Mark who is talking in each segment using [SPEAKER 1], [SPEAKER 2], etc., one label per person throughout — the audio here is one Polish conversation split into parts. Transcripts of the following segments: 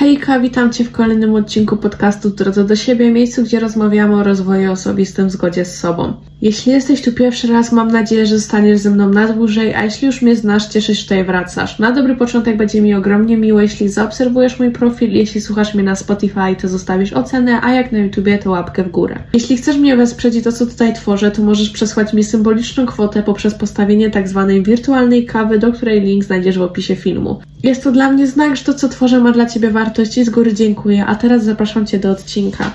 [SPEAKER 1] Hejka, witam Cię w kolejnym odcinku podcastu Drodze do siebie, miejscu, gdzie rozmawiamy o rozwoju osobistym w zgodzie z sobą. Jeśli jesteś tu pierwszy raz, mam nadzieję, że zostaniesz ze mną na dłużej, a jeśli już mnie znasz, cieszę się, że tutaj wracasz. Na dobry początek będzie mi ogromnie miło, jeśli zaobserwujesz mój profil, jeśli słuchasz mnie na Spotify, to zostawisz ocenę, a jak na YouTubie, to łapkę w górę. Jeśli chcesz mnie wesprzeć i to, co tutaj tworzę, to możesz przesłać mi symboliczną kwotę poprzez postawienie tak zwanej wirtualnej kawy, do której link znajdziesz w opisie filmu. Jest to dla mnie znak, że to, co tworzę, ma dla Ciebie wartość i z góry dziękuję. A teraz zapraszam Cię do odcinka.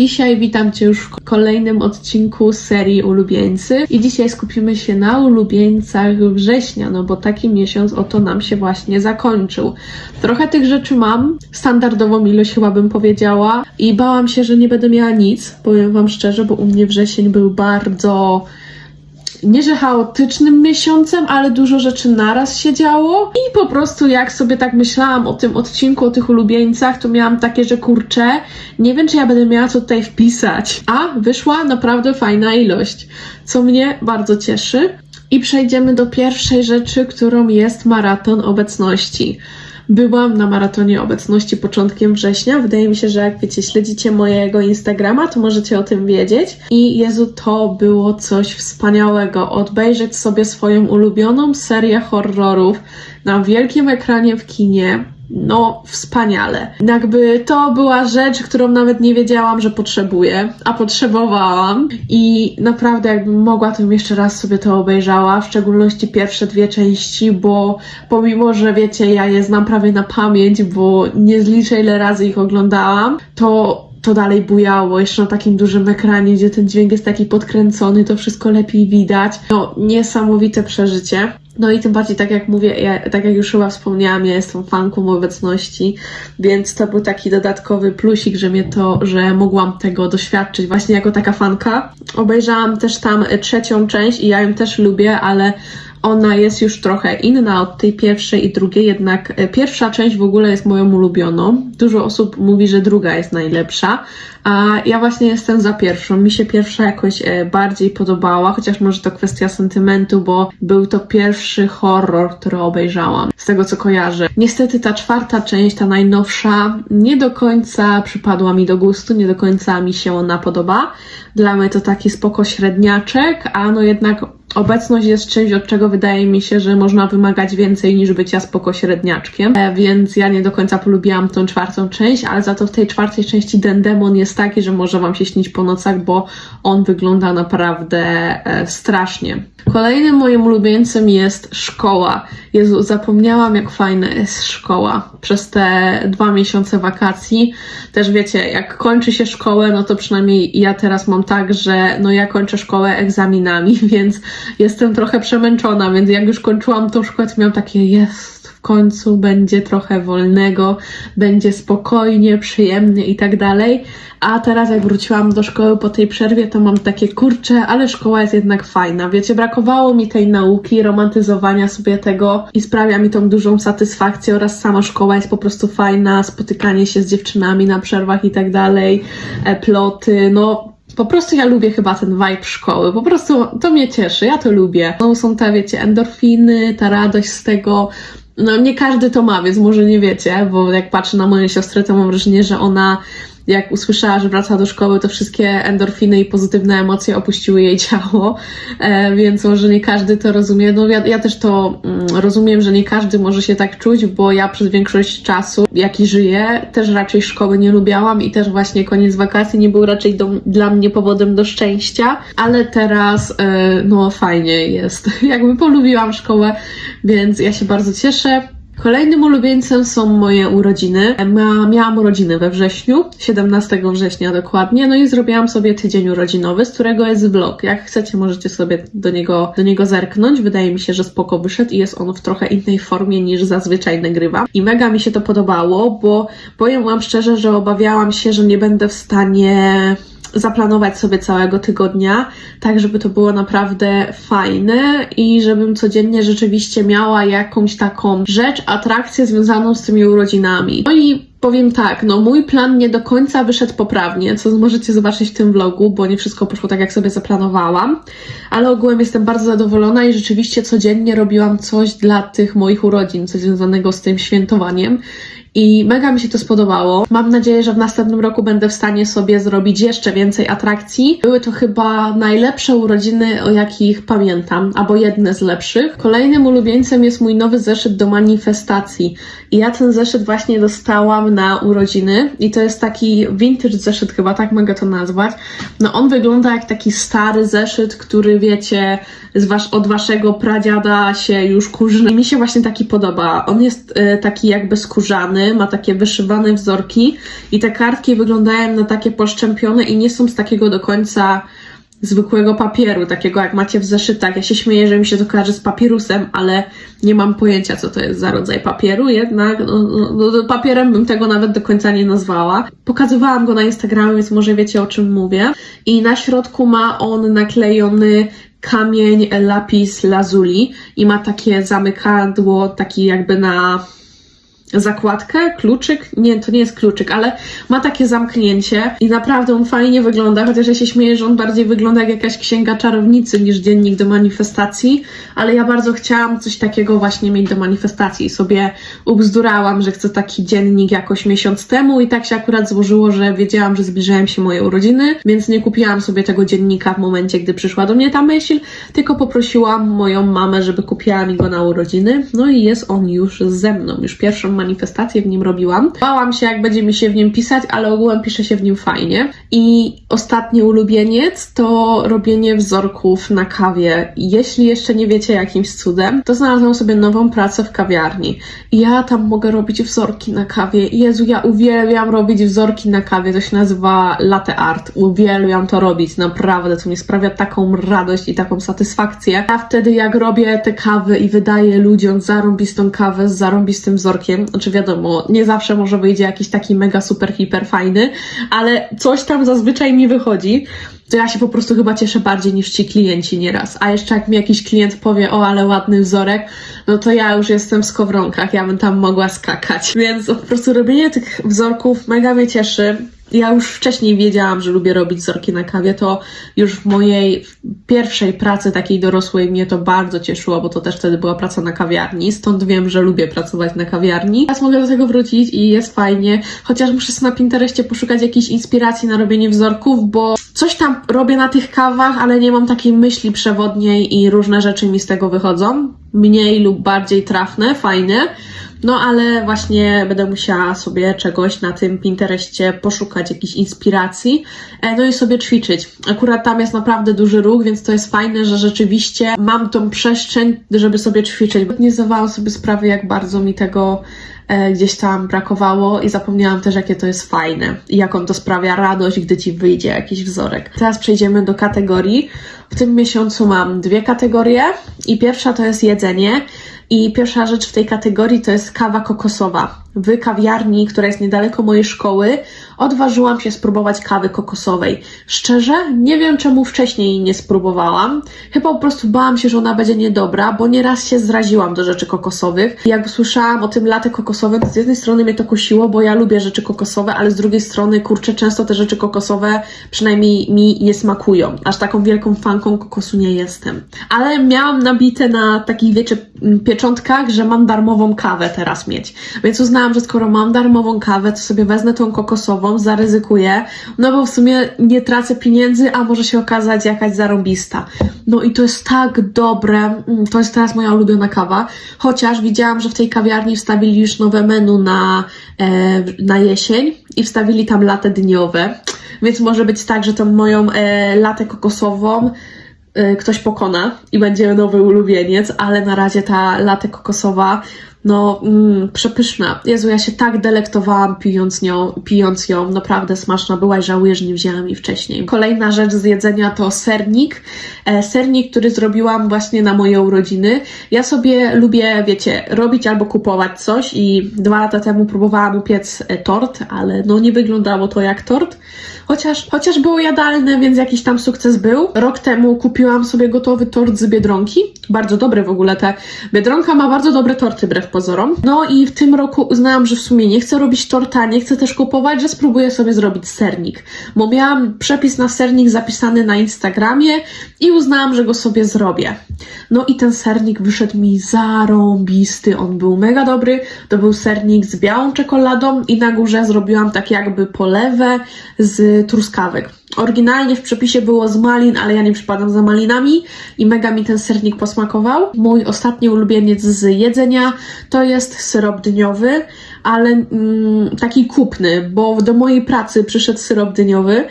[SPEAKER 1] Dzisiaj witam Cię już w kolejnym odcinku serii Ulubieńcy i dzisiaj skupimy się na ulubieńcach września, no bo taki miesiąc oto nam się właśnie zakończył. Trochę tych rzeczy mam, standardową ilość chyba bym powiedziała i bałam się, że nie będę miała nic, powiem Wam szczerze, bo u mnie wrzesień był bardzo nie że chaotycznym miesiącem, ale dużo rzeczy naraz się działo i po prostu jak sobie tak myślałam o tym odcinku, o tych ulubieńcach, to miałam takie, że kurczę, nie wiem czy ja będę miała co tutaj wpisać, a wyszła naprawdę fajna ilość, co mnie bardzo cieszy. I przejdziemy do pierwszej rzeczy, którą jest maraton obecności. Byłam na maratonie obecności początkiem września. Wydaje mi się, że jak wiecie, śledzicie mojego Instagrama, to możecie o tym wiedzieć. I Jezu, to było coś wspaniałego. Odbejrzeć sobie swoją ulubioną serię horrorów na wielkim ekranie w kinie. No, wspaniale. Jakby to była rzecz, którą nawet nie wiedziałam, że potrzebuję, a potrzebowałam. I naprawdę, jakbym mogła, to bym jeszcze raz sobie to obejrzała, w szczególności pierwsze dwie części, bo pomimo, że wiecie, ja je znam prawie na pamięć, bo nie zliczę ile razy ich oglądałam, to to dalej bujało, jeszcze na takim dużym ekranie, gdzie ten dźwięk jest taki podkręcony, to wszystko lepiej widać. No, niesamowite przeżycie. No i tym bardziej, tak jak mówię, ja, tak jak już chyba wspomniałam, ja jestem fanką obecności, więc to był taki dodatkowy plusik, że mnie to, że mogłam tego doświadczyć właśnie jako taka fanka. Obejrzałam też tam trzecią część i ja ją też lubię, ale ona jest już trochę inna od tej pierwszej i drugiej, jednak e, pierwsza część w ogóle jest moją ulubioną. Dużo osób mówi, że druga jest najlepsza, a ja właśnie jestem za pierwszą. Mi się pierwsza jakoś e, bardziej podobała, chociaż może to kwestia sentymentu, bo był to pierwszy horror, który obejrzałam, z tego co kojarzę. Niestety ta czwarta część, ta najnowsza, nie do końca przypadła mi do gustu, nie do końca mi się ona podoba. Dla mnie to taki spoko średniaczek, a no jednak Obecność jest czymś, od czego wydaje mi się, że można wymagać więcej niż bycia spoko średniaczkiem, e, więc ja nie do końca polubiłam tą czwartą część, ale za to w tej czwartej części ten demon jest taki, że może wam się śnić po nocach, bo on wygląda naprawdę e, strasznie. Kolejnym moim ulubieńcem jest szkoła. Jezu, zapomniałam jak fajna jest szkoła. Przez te dwa miesiące wakacji też wiecie, jak kończy się szkołę, no to przynajmniej ja teraz mam tak, że no ja kończę szkołę egzaminami, więc jestem trochę przemęczona, więc jak już kończyłam tą szkołę, to miałam takie jest, w końcu będzie trochę wolnego, będzie spokojnie, przyjemnie i tak dalej. A teraz jak wróciłam do szkoły po tej przerwie, to mam takie kurcze, ale szkoła jest jednak fajna. Wiecie, brakowało mi tej nauki, romantyzowania sobie tego i sprawia mi tą dużą satysfakcję oraz sama szkoła jest po prostu fajna, spotykanie się z dziewczynami na przerwach i tak dalej, e, ploty, no po prostu ja lubię chyba ten vibe szkoły. Po prostu to mnie cieszy, ja to lubię. No, są te, wiecie, endorfiny, ta radość z tego. No, nie każdy to ma, więc może nie wiecie, bo jak patrzę na moją siostrę, to mam wrażenie, że ona jak usłyszała, że wraca do szkoły, to wszystkie endorfiny i pozytywne emocje opuściły jej ciało, e, więc może nie każdy to rozumie. No ja, ja też to mm, rozumiem, że nie każdy może się tak czuć, bo ja przez większość czasu, jaki żyję, też raczej szkoły nie lubiałam i też właśnie koniec wakacji nie był raczej do, dla mnie powodem do szczęścia, ale teraz e, no fajnie jest. Jakby polubiłam szkołę, więc ja się bardzo cieszę. Kolejnym ulubieńcem są moje urodziny. Ma, miałam urodziny we wrześniu, 17 września dokładnie, no i zrobiłam sobie tydzień urodzinowy, z którego jest vlog. Jak chcecie, możecie sobie do niego, do niego zerknąć. Wydaje mi się, że spoko wyszedł i jest on w trochę innej formie niż zazwyczaj nagrywam. I mega mi się to podobało, bo powiem wam szczerze, że obawiałam się, że nie będę w stanie zaplanować sobie całego tygodnia, tak żeby to było naprawdę fajne i żebym codziennie rzeczywiście miała jakąś taką rzecz, atrakcję związaną z tymi urodzinami. No i Powiem tak, no mój plan nie do końca wyszedł poprawnie, co możecie zobaczyć w tym vlogu, bo nie wszystko poszło tak, jak sobie zaplanowałam, ale ogółem jestem bardzo zadowolona i rzeczywiście codziennie robiłam coś dla tych moich urodzin, coś związanego z tym świętowaniem. I mega mi się to spodobało. Mam nadzieję, że w następnym roku będę w stanie sobie zrobić jeszcze więcej atrakcji. Były to chyba najlepsze urodziny, o jakich pamiętam, albo jedne z lepszych. Kolejnym ulubieńcem jest mój nowy zeszyt do manifestacji. I ja ten zeszyt właśnie dostałam na urodziny. I to jest taki vintage zeszyt, chyba tak mogę to nazwać. No on wygląda jak taki stary zeszyt, który wiecie, z wasz, od waszego pradziada się już kurzy. I mi się właśnie taki podoba. On jest e, taki jakby skórzany, ma takie wyszywane wzorki i te kartki wyglądają na takie poszczępione i nie są z takiego do końca zwykłego papieru, takiego jak macie w zeszytach. Ja się śmieję, że mi się to kojarzy z papirusem, ale nie mam pojęcia, co to jest za rodzaj papieru, jednak no, no, no, papierem bym tego nawet do końca nie nazwała. Pokazywałam go na Instagramie, więc może wiecie o czym mówię. I na środku ma on naklejony kamień lapis lazuli i ma takie zamykadło, taki jakby na zakładkę, kluczyk, nie, to nie jest kluczyk, ale ma takie zamknięcie i naprawdę on fajnie wygląda, chociaż ja się śmieję, że on bardziej wygląda jak jakaś księga czarownicy niż dziennik do manifestacji, ale ja bardzo chciałam coś takiego właśnie mieć do manifestacji i sobie ubzdurałam, że chcę taki dziennik jakoś miesiąc temu i tak się akurat złożyło, że wiedziałam, że zbliżają się moje urodziny, więc nie kupiłam sobie tego dziennika w momencie, gdy przyszła do mnie ta myśl, tylko poprosiłam moją mamę, żeby kupiła mi go na urodziny, no i jest on już ze mną, już pierwszą manifestację w nim robiłam. Bałam się, jak będzie mi się w nim pisać, ale ogółem pisze się w nim fajnie. I ostatni ulubieniec to robienie wzorków na kawie. Jeśli jeszcze nie wiecie jakimś cudem, to znalazłam sobie nową pracę w kawiarni. I ja tam mogę robić wzorki na kawie. Jezu, ja uwielbiam robić wzorki na kawie. To się nazywa latte art. Uwielbiam to robić, naprawdę. To mi sprawia taką radość i taką satysfakcję. A wtedy, jak robię te kawy i wydaję ludziom zarąbistą kawę z zarąbistym wzorkiem, znaczy wiadomo, nie zawsze może wyjdzie jakiś taki mega super hiper fajny, ale coś tam zazwyczaj mi wychodzi, to ja się po prostu chyba cieszę bardziej niż ci klienci nieraz. A jeszcze jak mi jakiś klient powie, o ale ładny wzorek, no to ja już jestem w skowronkach, ja bym tam mogła skakać. Więc po prostu robienie tych wzorków mega mnie cieszy. Ja już wcześniej wiedziałam, że lubię robić wzorki na kawie, to już w mojej pierwszej pracy takiej dorosłej mnie to bardzo cieszyło, bo to też wtedy była praca na kawiarni, stąd wiem, że lubię pracować na kawiarni. Teraz mogę do tego wrócić i jest fajnie, chociaż muszę sobie na Pinterestie poszukać jakiejś inspiracji na robienie wzorków, bo coś tam robię na tych kawach, ale nie mam takiej myśli przewodniej i różne rzeczy mi z tego wychodzą, mniej lub bardziej trafne, fajne. No ale właśnie będę musiała sobie czegoś na tym Pinterestie poszukać, jakiejś inspiracji, e, no i sobie ćwiczyć. Akurat tam jest naprawdę duży ruch, więc to jest fajne, że rzeczywiście mam tą przestrzeń, żeby sobie ćwiczyć. Nie zdawałam sobie sprawy, jak bardzo mi tego e, gdzieś tam brakowało i zapomniałam też, jakie to jest fajne i jak on to sprawia radość, gdy ci wyjdzie jakiś wzorek. Teraz przejdziemy do kategorii. W tym miesiącu mam dwie kategorie i pierwsza to jest jedzenie. I pierwsza rzecz w tej kategorii to jest kawa kokosowa. W kawiarni, która jest niedaleko mojej szkoły, odważyłam się spróbować kawy kokosowej. Szczerze, nie wiem czemu wcześniej jej nie spróbowałam. Chyba po prostu bałam się, że ona będzie niedobra, bo nieraz się zraziłam do rzeczy kokosowych. Jak usłyszałam o tym latte kokosowym, to z jednej strony mnie to kusiło, bo ja lubię rzeczy kokosowe, ale z drugiej strony, kurczę, często te rzeczy kokosowe przynajmniej mi nie smakują. Aż taką wielką fanką kokosu nie jestem. Ale miałam nabite na takich, wiecie, pieczątkach, że mam darmową kawę teraz mieć. Więc uznałam, że skoro mam darmową kawę, to sobie wezmę tą kokosową, zaryzykuję, no bo w sumie nie tracę pieniędzy, a może się okazać jakaś zarąbista. No i to jest tak dobre, mm, to jest teraz moja ulubiona kawa, chociaż widziałam, że w tej kawiarni wstawili już nowe menu na, e, na jesień i wstawili tam latę dniowe, więc może być tak, że tą moją e, latę kokosową y, ktoś pokona i będzie nowy ulubieniec, ale na razie ta latę kokosowa, no mm, przepyszna. Jezu, ja się tak delektowałam pijąc, nią, pijąc ją, naprawdę smaczna była i żałuję, że nie wzięłam jej wcześniej. Kolejna rzecz z jedzenia to sernik. E, sernik, który zrobiłam właśnie na moje urodziny. Ja sobie lubię, wiecie, robić albo kupować coś i dwa lata temu próbowałam upiec e, tort, ale no nie wyglądało to jak tort. Chociaż, chociaż było jadalne, więc jakiś tam sukces był. Rok temu kupiłam sobie gotowy tort z Biedronki. Bardzo dobre w ogóle te. Biedronka ma bardzo dobre torty, wbrew pozorom. No i w tym roku uznałam, że w sumie nie chcę robić torta, nie chcę też kupować, że spróbuję sobie zrobić sernik. Bo miałam przepis na sernik zapisany na Instagramie i uznałam, że go sobie zrobię. No i ten sernik wyszedł mi zarąbisty, on był mega dobry. To był sernik z białą czekoladą i na górze zrobiłam tak jakby polewę z truskawek. Oryginalnie w przepisie było z malin, ale ja nie przypadam za malinami i mega mi ten sernik posmakował. Mój ostatni ulubieniec z jedzenia to jest syrop dyniowy, ale mm, taki kupny, bo do mojej pracy przyszedł syrop dyniowy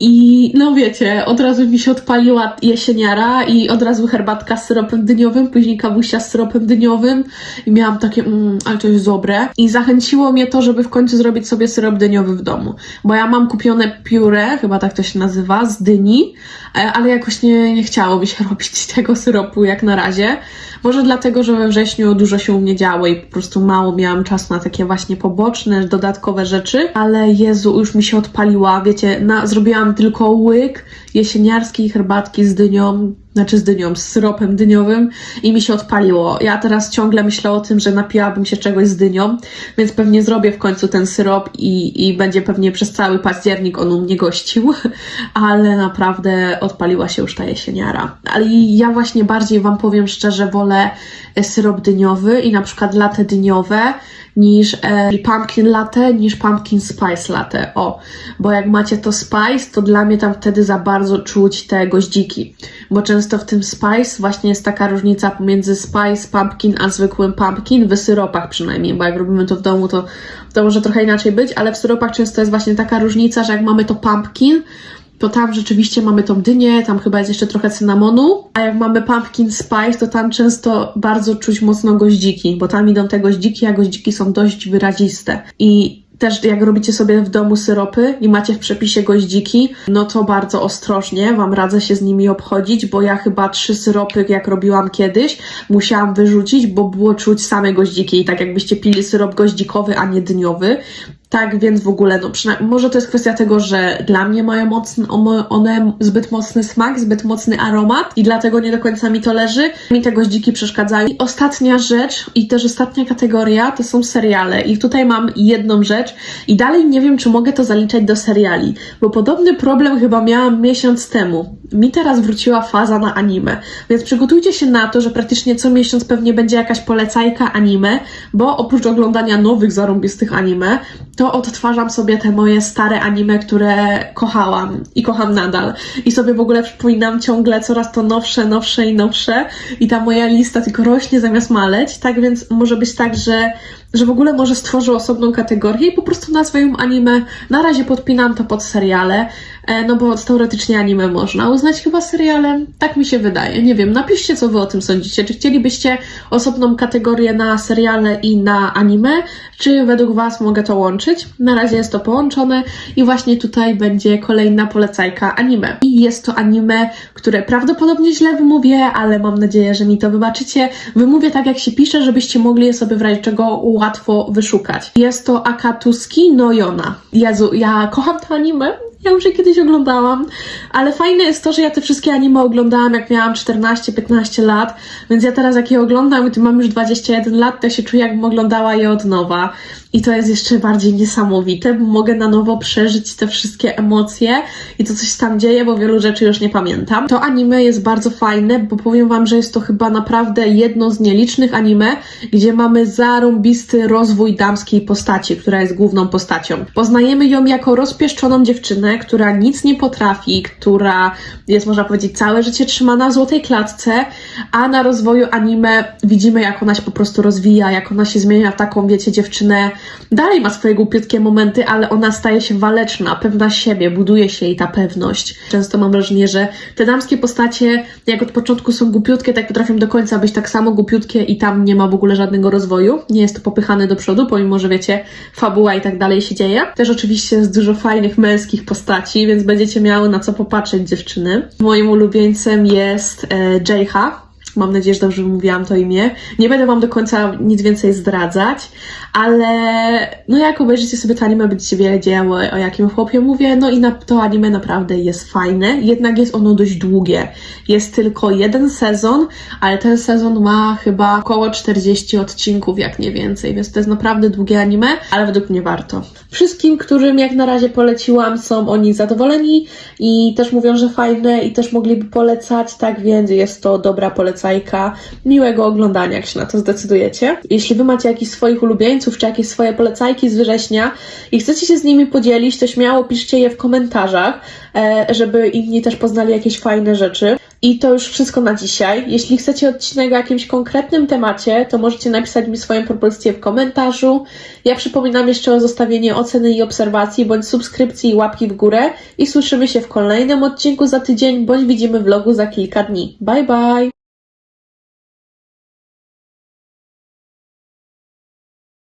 [SPEAKER 1] i no wiecie, od razu mi się odpaliła jesieniara i od razu herbatka z syropem dyniowym, później kawusia z syropem dyniowym i miałam takie, mm, ale to jest dobre. I zachęciło mnie to, żeby w końcu zrobić sobie syrop dyniowy w domu, bo ja mam kupione pióre, chyba tak to się nazywa, z dyni, e, ale jakoś nie, nie chciało mi się robić tego syropu jak na razie. Może dlatego, że we wrześniu dużo się u mnie działo i po prostu mało miałam czasu na takie właśnie poboczne, dodatkowe rzeczy, ale Jezu, już mi się odpaliła, wiecie, na, zrobiłam tylko łyk jesieniarskiej herbatki z dynią, znaczy z dynią, z syropem dyniowym i mi się odpaliło. Ja teraz ciągle myślę o tym, że napiłabym się czegoś z dynią, więc pewnie zrobię w końcu ten syrop i, i będzie pewnie przez cały październik on u mnie gościł, ale naprawdę odpaliła się już ta jesieniara. Ale ja właśnie bardziej Wam powiem szczerze, wolę syrop dyniowy i na przykład latte dyniowe niż e, pumpkin latte, niż pumpkin spice latte. O, bo jak macie to spice, to dla mnie tam wtedy za bardzo czuć te goździki, bo często w tym spice właśnie jest taka różnica pomiędzy spice pumpkin a zwykłym pumpkin, w syropach przynajmniej, bo jak robimy to w domu, to, to może trochę inaczej być, ale w syropach często jest właśnie taka różnica, że jak mamy to pumpkin, to tam rzeczywiście mamy tą dynię, tam chyba jest jeszcze trochę cynamonu, a jak mamy pumpkin spice, to tam często bardzo czuć mocno goździki, bo tam idą te goździki, a goździki są dość wyraziste. I też jak robicie sobie w domu syropy i macie w przepisie goździki, no to bardzo ostrożnie Wam radzę się z nimi obchodzić, bo ja chyba trzy syropy, jak robiłam kiedyś, musiałam wyrzucić, bo było czuć same goździki i tak jakbyście pili syrop goździkowy, a nie dyniowy. Tak więc w ogóle, no może to jest kwestia tego, że dla mnie mają mocny, one zbyt mocny smak, zbyt mocny aromat i dlatego nie do końca mi to leży. Mi te goździki przeszkadzają. I ostatnia rzecz i też ostatnia kategoria to są seriale i tutaj mam jedną rzecz i dalej nie wiem, czy mogę to zaliczać do seriali, bo podobny problem chyba miałam miesiąc temu. Mi teraz wróciła faza na anime, więc przygotujcie się na to, że praktycznie co miesiąc pewnie będzie jakaś polecajka anime, bo oprócz oglądania nowych zarąbistych anime, to odtwarzam sobie te moje stare anime, które kochałam i kocham nadal. I sobie w ogóle przypominam ciągle coraz to nowsze, nowsze i nowsze. I ta moja lista tylko rośnie zamiast maleć. Tak więc może być tak, że że w ogóle może stworzę osobną kategorię i po prostu nazwę ją anime. Na razie podpinam to pod seriale, no bo teoretycznie anime można uznać chyba serialem. Tak mi się wydaje. Nie wiem, napiszcie co wy o tym sądzicie. Czy chcielibyście osobną kategorię na seriale i na anime, czy według was mogę to łączyć? Na razie jest to połączone i właśnie tutaj będzie kolejna polecajka anime. I jest to anime, które prawdopodobnie źle wymówię, ale mam nadzieję, że mi to wybaczycie. Wymówię tak jak się pisze, żebyście mogli je sobie w razie czego łatwo wyszukać. Jest to Akatsuki no Yona. Jezu, ja kocham to anime. Ja już je kiedyś oglądałam, ale fajne jest to, że ja te wszystkie anime oglądałam jak miałam 14-15 lat, więc ja teraz jak je oglądam, gdy mam już 21 lat, to się czuję jakbym oglądała je od nowa. I to jest jeszcze bardziej niesamowite, bo mogę na nowo przeżyć te wszystkie emocje i to coś tam dzieje, bo wielu rzeczy już nie pamiętam. To anime jest bardzo fajne, bo powiem wam, że jest to chyba naprawdę jedno z nielicznych anime, gdzie mamy zarąbisty rozwój damskiej postaci, która jest główną postacią. Poznajemy ją jako rozpieszczoną dziewczynę, która nic nie potrafi, która jest, można powiedzieć, całe życie trzymana w złotej klatce, a na rozwoju anime widzimy, jak ona się po prostu rozwija, jak ona się zmienia w taką, wiecie, dziewczynę dalej ma swoje głupiutkie momenty, ale ona staje się waleczna, pewna siebie, buduje się jej ta pewność. Często mam wrażenie, że te damskie postacie, jak od początku są głupiutkie, tak potrafią do końca być tak samo głupiutkie i tam nie ma w ogóle żadnego rozwoju. Nie jest to popychane do przodu, pomimo, że wiecie, fabuła i tak dalej się dzieje. Też oczywiście jest dużo fajnych męskich postaci, więc będziecie miały na co popatrzeć dziewczyny. Moim ulubieńcem jest e, Jayha Mam nadzieję, że dobrze wymówiłam to imię. Nie będę wam do końca nic więcej zdradzać, ale no jak obejrzycie sobie to anime, będziecie wiedzieć o jakim chłopie mówię. No i na, to anime naprawdę jest fajne, jednak jest ono dość długie. Jest tylko jeden sezon, ale ten sezon ma chyba około 40 odcinków, jak nie więcej, więc to jest naprawdę długie anime, ale według mnie warto. Wszystkim, którym jak na razie poleciłam, są oni zadowoleni i też mówią, że fajne i też mogliby polecać, tak więc jest to dobra polecajka, miłego oglądania, jak się na to zdecydujecie. Jeśli wy macie jakichś swoich ulubieńców, czy jakieś swoje polecajki z września i chcecie się z nimi podzielić, to śmiało piszcie je w komentarzach, e, żeby inni też poznali jakieś fajne rzeczy. I to już wszystko na dzisiaj. Jeśli chcecie odcinek o jakimś konkretnym temacie, to możecie napisać mi swoją propozycję w komentarzu. Ja przypominam jeszcze o zostawieniu oceny i obserwacji, bądź subskrypcji i łapki w górę. I słyszymy się w kolejnym odcinku za tydzień, bądź widzimy vlogu za kilka dni. Bye bye!